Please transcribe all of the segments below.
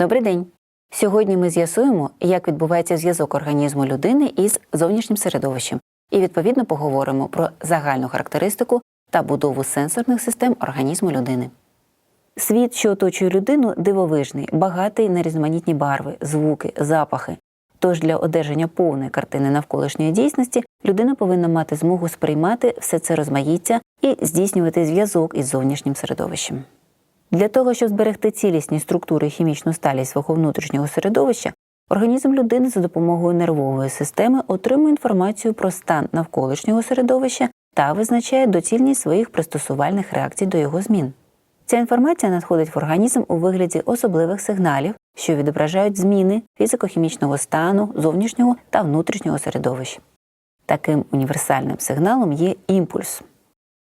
Добрий день! Сьогодні ми з'ясуємо, як відбувається зв'язок організму людини із зовнішнім середовищем, і відповідно поговоримо про загальну характеристику та будову сенсорних систем організму людини. Світ, що оточує людину, дивовижний, багатий на різноманітні барви, звуки, запахи. Тож для одержання повної картини навколишньої дійсності людина повинна мати змогу сприймати все це розмаїття і здійснювати зв'язок із зовнішнім середовищем. Для того, щоб зберегти цілісні структури і хімічну сталість свого внутрішнього середовища, організм людини за допомогою нервової системи отримує інформацію про стан навколишнього середовища та визначає доцільність своїх пристосувальних реакцій до його змін. Ця інформація надходить в організм у вигляді особливих сигналів, що відображають зміни фізико-хімічного стану, зовнішнього та внутрішнього середовища. Таким універсальним сигналом є імпульс.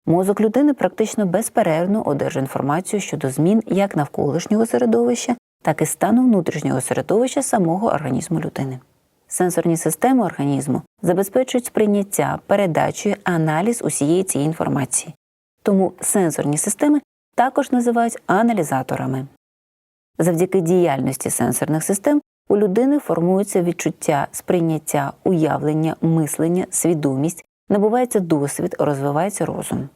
Мозок людини практично безперервно одержує інформацію щодо змін як навколишнього середовища, так і стану внутрішнього середовища самого організму людини. Сенсорні системи організму забезпечують сприйняття, передачу аналіз усієї цієї інформації. Тому сенсорні системи також називають аналізаторами. Завдяки діяльності сенсорних систем у людини формуються відчуття, сприйняття, уявлення, мислення, свідомість, набувається досвід, розвивається розум.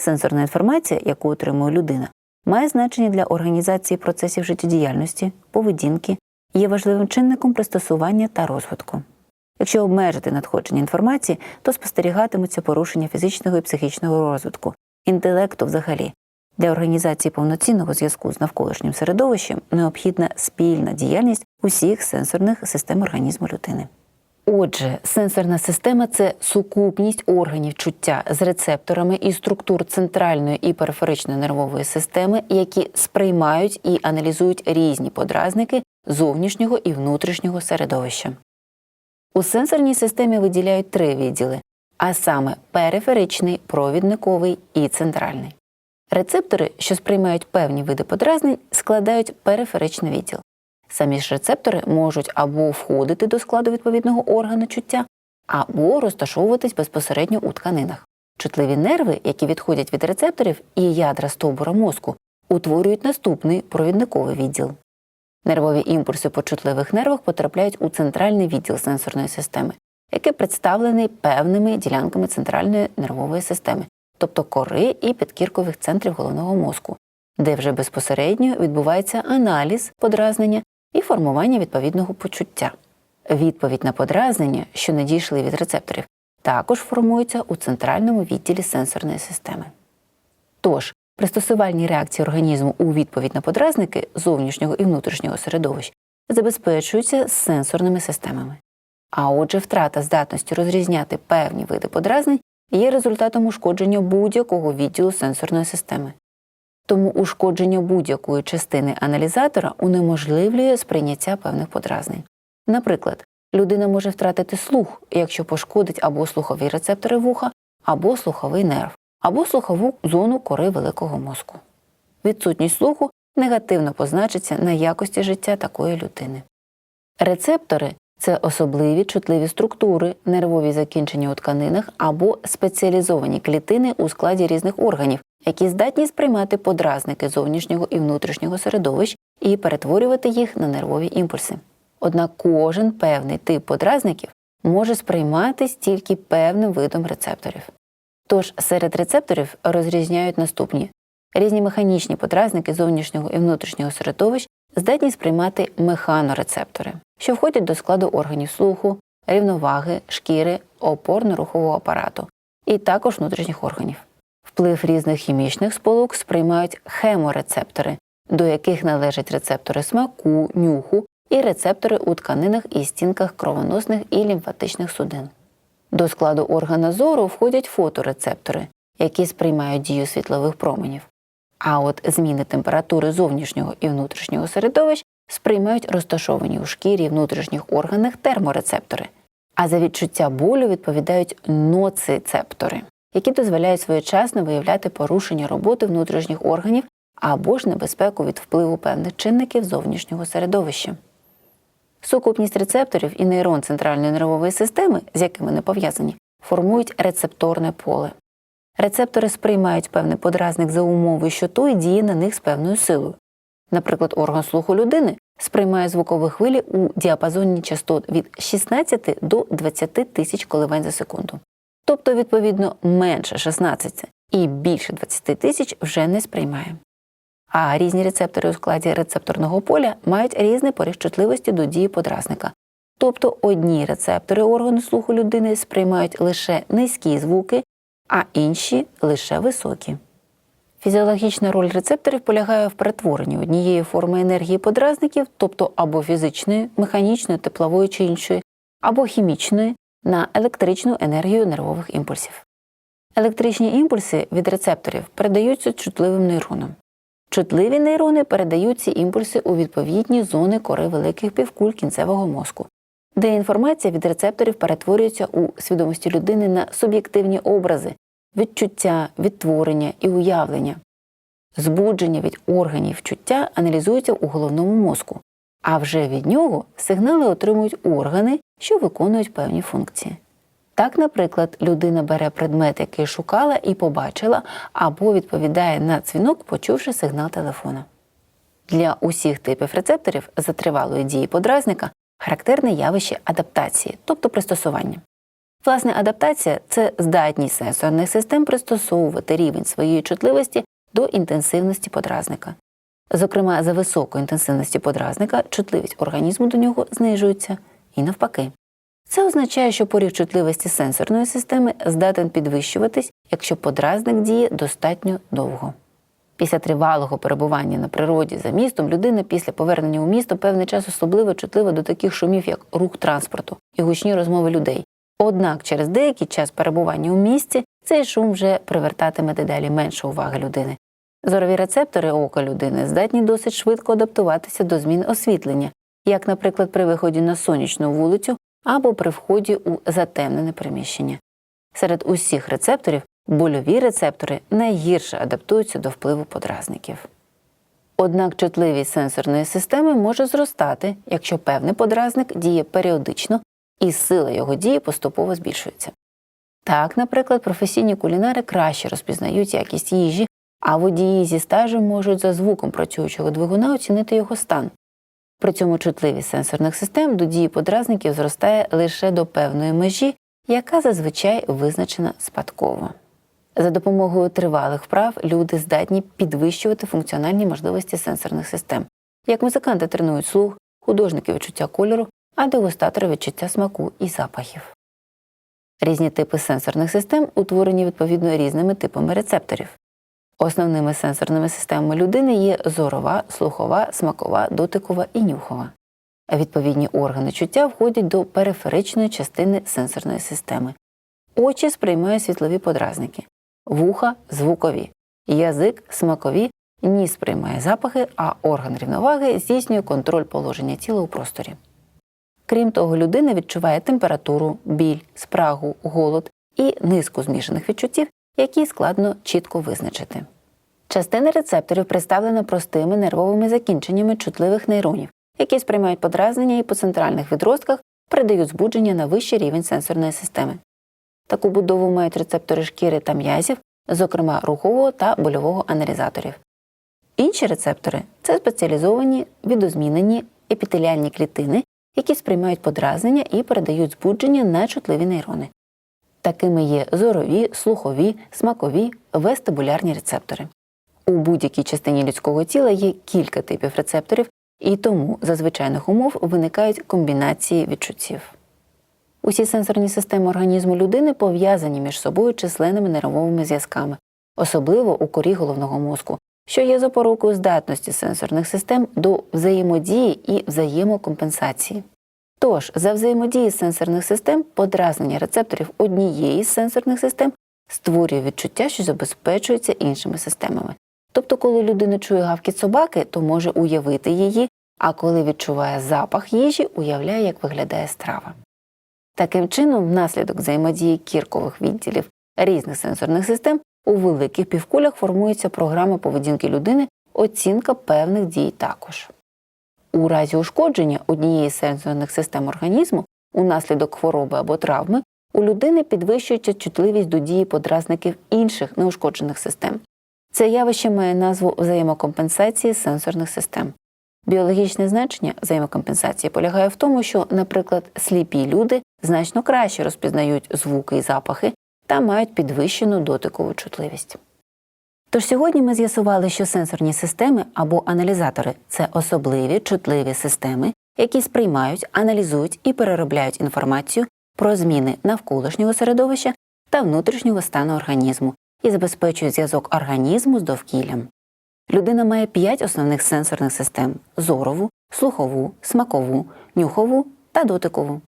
Сенсорна інформація, яку отримує людина, має значення для організації процесів життєдіяльності, поведінки, є важливим чинником пристосування та розвитку. Якщо обмежити надходження інформації, то спостерігатимуться порушення фізичного і психічного розвитку, інтелекту взагалі. Для організації повноцінного зв'язку з навколишнім середовищем необхідна спільна діяльність усіх сенсорних систем організму людини. Отже, сенсорна система це сукупність органів чуття з рецепторами і структур центральної і периферичної нервової системи, які сприймають і аналізують різні подразники зовнішнього і внутрішнього середовища. У сенсорній системі виділяють три відділи, а саме периферичний, провідниковий і центральний. Рецептори, що сприймають певні види подразнень, складають периферичний відділ. Самі ж рецептори можуть або входити до складу відповідного органу чуття, або розташовуватись безпосередньо у тканинах. Чутливі нерви, які відходять від рецепторів і ядра стовбура мозку, утворюють наступний провідниковий відділ. Нервові імпульси по чутливих нервах потрапляють у центральний відділ сенсорної системи, який представлений певними ділянками центральної нервової системи, тобто кори і підкіркових центрів головного мозку, де вже безпосередньо відбувається аналіз подразнення і формування відповідного почуття. Відповідь на подразнення, що надійшли від рецепторів, також формується у центральному відділі сенсорної системи. Тож, пристосувальні реакції організму у відповідь на подразники зовнішнього і внутрішнього середовищ забезпечуються сенсорними системами. А отже, втрата здатності розрізняти певні види подразнень є результатом ушкодження будь-якого відділу сенсорної системи. Тому ушкодження будь-якої частини аналізатора унеможливлює сприйняття певних подразнень. Наприклад, людина може втратити слух, якщо пошкодить або слухові рецептори вуха, або слуховий нерв, або слухову зону кори великого мозку. Відсутність слуху негативно позначиться на якості життя такої людини. Рецептори це особливі чутливі структури, нервові закінчення у тканинах або спеціалізовані клітини у складі різних органів, які здатні сприймати подразники зовнішнього і внутрішнього середовищ і перетворювати їх на нервові імпульси. Однак кожен певний тип подразників може сприйматись тільки певним видом рецепторів. Тож серед рецепторів розрізняють наступні різні механічні подразники зовнішнього і внутрішнього середовищ здатні сприймати механорецептори, що входять до складу органів слуху, рівноваги, шкіри, опорно-рухового апарату і також внутрішніх органів. Вплив різних хімічних сполук сприймають хеморецептори, до яких належать рецептори смаку, нюху і рецептори у тканинах і стінках кровоносних і лімфатичних судин. До складу органа зору входять фоторецептори, які сприймають дію світлових променів. А от зміни температури зовнішнього і внутрішнього середовищ сприймають розташовані у шкірі внутрішніх органах терморецептори, а за відчуття болю відповідають ноцицептори, які дозволяють своєчасно виявляти порушення роботи внутрішніх органів або ж небезпеку від впливу певних чинників зовнішнього середовища. Сукупність рецепторів і нейрон центральної нервової системи, з якими вони пов'язані, формують рецепторне поле. Рецептори сприймають певний подразник за умови, що той діє на них з певною силою. Наприклад, орган слуху людини сприймає звукові хвилі у діапазоні частот від 16 до 20 тисяч коливань за секунду. Тобто, відповідно, менше 16 і більше 20 тисяч вже не сприймає. А різні рецептори у складі рецепторного поля мають різний поріг чутливості до дії подразника. Тобто одні рецептори органу слуху людини сприймають лише низькі звуки, а інші лише високі. Фізіологічна роль рецепторів полягає в перетворенні однієї форми енергії подразників, тобто або фізичної, механічної, теплової чи іншої, або хімічної, на електричну енергію нервових імпульсів. Електричні імпульси від рецепторів передаються чутливим нейронам. Чутливі нейрони передають ці імпульси у відповідні зони кори великих півкуль кінцевого мозку, де інформація від рецепторів перетворюється у свідомості людини на суб'єктивні образи, відчуття, відтворення і уявлення. Збудження від органів чуття аналізуються у головному мозку, а вже від нього сигнали отримують органи, що виконують певні функції. Так, наприклад, людина бере предмет, який шукала і побачила, або відповідає на дзвінок, почувши сигнал телефона. Для усіх типів рецепторів за тривалої дії подразника характерне явище адаптації, тобто пристосування. Власне, адаптація це здатність сенсорних систем пристосовувати рівень своєї чутливості до інтенсивності подразника. Зокрема, за високої інтенсивності подразника чутливість організму до нього знижується і навпаки. Це означає, що поріг чутливості сенсорної системи здатен підвищуватись, якщо подразник діє достатньо довго. Після тривалого перебування на природі за містом людина після повернення у місто певний час особливо чутлива до таких шумів, як рух транспорту і гучні розмови людей. Однак через деякий час перебування у місті цей шум вже привертатиме дедалі менше уваги людини. Зорові рецептори ока людини здатні досить швидко адаптуватися до змін освітлення, як, наприклад, при виході на сонячну вулицю або при вході у затемнене приміщення. Серед усіх рецепторів больові рецептори найгірше адаптуються до впливу подразників. Однак чутливість сенсорної системи може зростати, якщо певний подразник діє періодично і сила його дії поступово збільшується. Так, наприклад, професійні кулінари краще розпізнають якість їжі, а водії зі стажем можуть за звуком працюючого двигуна оцінити його стан. При цьому чутливість сенсорних систем до дії подразників зростає лише до певної межі, яка зазвичай визначена спадково. За допомогою тривалих вправ люди здатні підвищувати функціональні можливості сенсорних систем. Як музиканти тренують слух, художники відчуття кольору, а дегустатори відчуття смаку і запахів. Різні типи сенсорних систем утворені відповідно різними типами рецепторів. Основними сенсорними системами людини є зорова, слухова, смакова, дотикова і нюхова. Відповідні органи чуття входять до периферичної частини сенсорної системи. Очі сприймають світлові подразники, вуха звукові, язик смакові, ніс сприймає запахи, а орган рівноваги здійснює контроль положення тіла у просторі. Крім того, людина відчуває температуру, біль, спрагу, голод і низку змішаних відчуттів, які складно чітко визначити. Частина рецепторів представлена простими нервовими закінченнями чутливих нейронів, які сприймають подразнення і по центральних відростках передають збудження на вищий рівень сенсорної системи. Таку будову мають рецептори шкіри та м'язів, зокрема рухового та больового аналізаторів. Інші рецептори це спеціалізовані відозмінені епітеліальні клітини, які сприймають подразнення і передають збудження на чутливі нейрони. Такими є зорові, слухові, смакові, вестибулярні рецептори. У будь-якій частині людського тіла є кілька типів рецепторів, і тому за звичайних умов виникають комбінації відчуттів. Усі сенсорні системи організму людини пов'язані між собою численними нервовими зв'язками, особливо у корі головного мозку, що є запорукою здатності сенсорних систем до взаємодії і взаємокомпенсації. Тож, за взаємодії сенсорних систем подразнення рецепторів однієї з сенсорних систем створює відчуття, що забезпечується іншими системами. Тобто, коли людина чує гавкіт собаки, то може уявити її, а коли відчуває запах їжі, уявляє, як виглядає страва. Таким чином, внаслідок взаємодії кіркових відділів різних сенсорних систем у великих півкулях формується програма поведінки людини, оцінка певних дій також. У разі ушкодження однієї з сенсорних систем організму унаслідок хвороби або травми у людини підвищується чутливість до дії подразників інших неушкоджених систем. Це явище має назву взаємокомпенсації сенсорних систем. Біологічне значення взаємокомпенсації полягає в тому, що, наприклад, сліпі люди значно краще розпізнають звуки і запахи та мають підвищену дотикову чутливість. Тож сьогодні ми з'ясували, що сенсорні системи або аналізатори це особливі чутливі системи, які сприймають, аналізують і переробляють інформацію про зміни навколишнього середовища та внутрішнього стану організму і забезпечують зв'язок організму з довкіллям. Людина має п'ять основних сенсорних систем: зорову, слухову, смакову, нюхову та дотикову.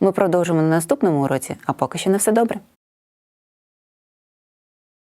Ми продовжимо на наступному уроці, а поки що на все добре.